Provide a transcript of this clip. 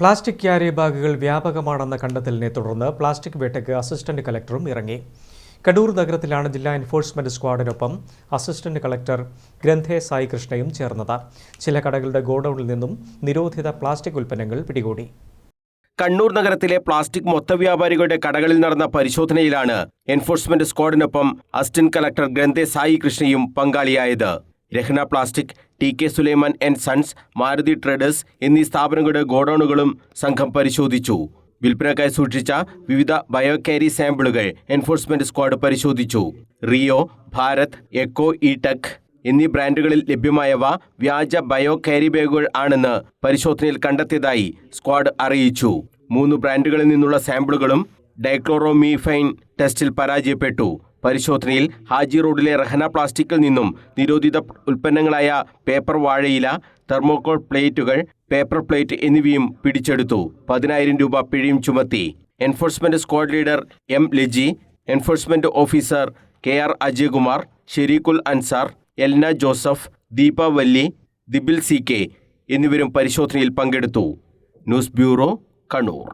Plastic carry ബാഗുകൾ വ്യാപകമാണെന്ന കണ്ടെത്തലിനെ തുടർന്ന് പ്ലാസ്റ്റിക് വേട്ടയ്ക്ക് അസിസ്റ്റന്റ് കലക്ടറും ഇറങ്ങി. കടൂർ നഗരത്തിലാണ് ജില്ലാ എൻഫോഴ്സ്മെന്റ് സ്ക്വാഡിനൊപ്പം അസിസ്റ്റന്റ് കളക്ടർ ഗ്രന്ഥേ സായി കൃഷ്ണയും ചേർന്നത്. ചില കടകളുടെ ഗോഡൌണിൽ നിന്നും നിരോധിത പ്ലാസ്റ്റിക് ഉൽപ്പന്നങ്ങൾ പിടികൂടി. കണ്ണൂർ നഗരത്തിലെ പ്ലാസ്റ്റിക് മൊത്തവ്യാപാരികളുടെ കടകളിൽ നടന്ന പരിശോധനയിലാണ് എൻഫോഴ്സ്മെന്റ് സ്ക്വാഡിനൊപ്പം അസിസ്റ്റന്റ് കളക്ടർ ഗ്രന്ഥെ സായി കൃഷ്ണയും പങ്കാളിയായത്. Rahna plastic T K Sulaiman and sons Maruti traders എന്നീ സ്ഥാപനങ്ങളുടെ ഗോഡൌണുകളും സംഘം പരിശോധിച്ചു. വിൽപ്പനക്കായി സൂക്ഷിച്ച വിവിധ ബയോകാരി സാമ്പിളുകൾ എൻഫോഴ്സ്മെന്റ് സ്ക്വാഡ് പരിശോധിച്ചു. Rio Bharat eco E tech എന്നീ ബ്രാൻഡുകളിൽ ലഭ്യമായവ വ്യാജ ബയോ കാരി ബാഗുകൾ ആണെന്ന് പരിശോധനയിൽ കണ്ടെത്തിയതായി സ്ക്വാഡ് അറിയിച്ചു. മൂന്ന് ബ്രാൻഡുകളിൽ നിന്നുള്ള സാമ്പിളുകളും ഡൈക്ലോറോമീഫൈൻ ടെസ്റ്റിൽ പരാജയപ്പെട്ടു. പരിശോധനയിൽ ഹാജി റോഡിലെ റഹന പ്ലാസ്റ്റിക്കിൽ നിന്നും നിരോധിത ഉൽപ്പന്നങ്ങളായ പേപ്പർ വാഴയില തെർമോകോൾ പ്ലേറ്റുകൾ പേപ്പർ പ്ലേറ്റ് എന്നിവയും പിടിച്ചെടുത്തു. പതിനായിരം രൂപ പിഴയും ചുമത്തി. Enforcement squad leader M Laji enforcement officer K R Ajayakumar Shariqul Ansar Elna Joseph Deepa Valli Dibil C K എന്നിവരും പരിശോധനയിൽ പങ്കെടുത്തു. News bureau Kannur.